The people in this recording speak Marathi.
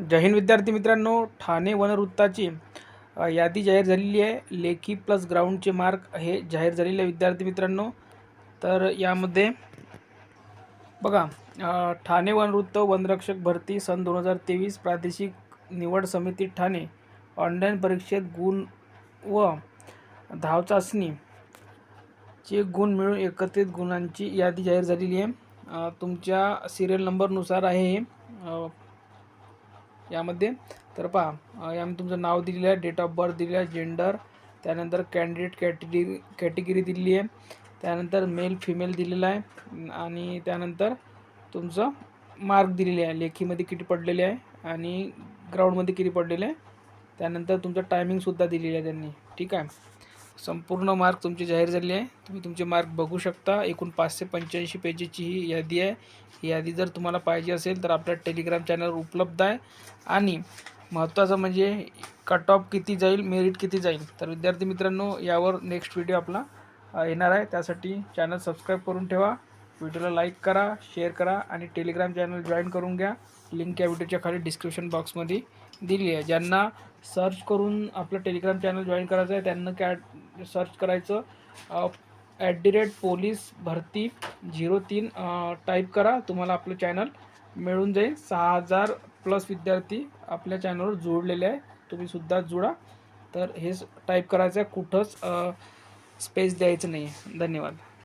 जय हिंद विद्यार्थी मित्रांनो ठाणे वनवृत्ताची यादी जाहीर झालेली आहे. लेखी प्लस ग्राउंडचे मार्क हे जाहीर झालेले आहे विद्यार्थी मित्रांनो. तर यामध्ये बघा ठाणे वनवृत्त वनरक्षक भरती सन दोन हजार तेवीस प्रादेशिक निवड समिती ठाणे ऑनलाईन परीक्षेत गुण व धाव चे गुण मिळून एकत्रित गुणांची यादी जाहीर झालेली आहे. तुमच्या सिरियल नंबरनुसार आहे हे. यामध्ये. तर पहा यामध्ये तुमचं नाव दिलेलं आहे डेट ऑफ बर्थ दिलेलं आहे जेंडर त्यानंतर कॅन्डिडेट कॅटेगरी कॅटेगरी दिलेली आहे त्यानंतर मेल फिमेल दिलेलं आहे आणि त्यानंतर तुमचं मार्क दिलेले आहे लेखीमध्ये किती पडलेले आहे आणि ग्राउंडमध्ये किती पडलेले आहे त्यानंतर तुमचं टायमिंगसुद्धा दिलेलं आहे त्यांनी ठीक आहे. संपूर्ण मार्क तुमचे जाहीर झाले आहे. तुम्ही तुमचे मार्क बघू शकता. एकूण पाचशे पंच्याऐंशी पेजेसची ही यादी आहे. ही यादी जर तुम्हाला पाहिजे असेल तर आपल्या टेलिग्राम चॅनलवर उपलब्ध आहे. आणि महत्त्वाचं म्हणजे कट ऑफ किती जाईल मेरिट किती जाईल. तर विद्यार्थी मित्रांनो यावर नेक्स्ट व्हिडिओ आपला येणार आहे. त्यासाठी चॅनल सबस्क्राईब करून ठेवा. व्हिडिओला लाईक करा शेअर करा आणि टेलिग्राम चॅनल जॉईन करून घ्या. लिंक या व्हिडिओच्या खाली डिस्क्रिप्शन बॉक्समध्ये दिली आहे. ज्यांना सर्च करून आपलं टेलिग्राम चॅनल जॉईन करायचं आहे त्यांना कॅ सर्च करायचं. ॲट दी रेट पोलीस भरती झिरो तीन टाईप करा. तुम्हाला आपलं चॅनल मिळून जाईल. सहा हजार प्लस विद्यार्थी आपल्या चॅनलवर जोडलेले आहे. तुम्ही सुद्धा जुळा तर हेच टाईप करायचं आहे. कुठंच स्पेस द्यायचं नाही आहे धन्यवाद.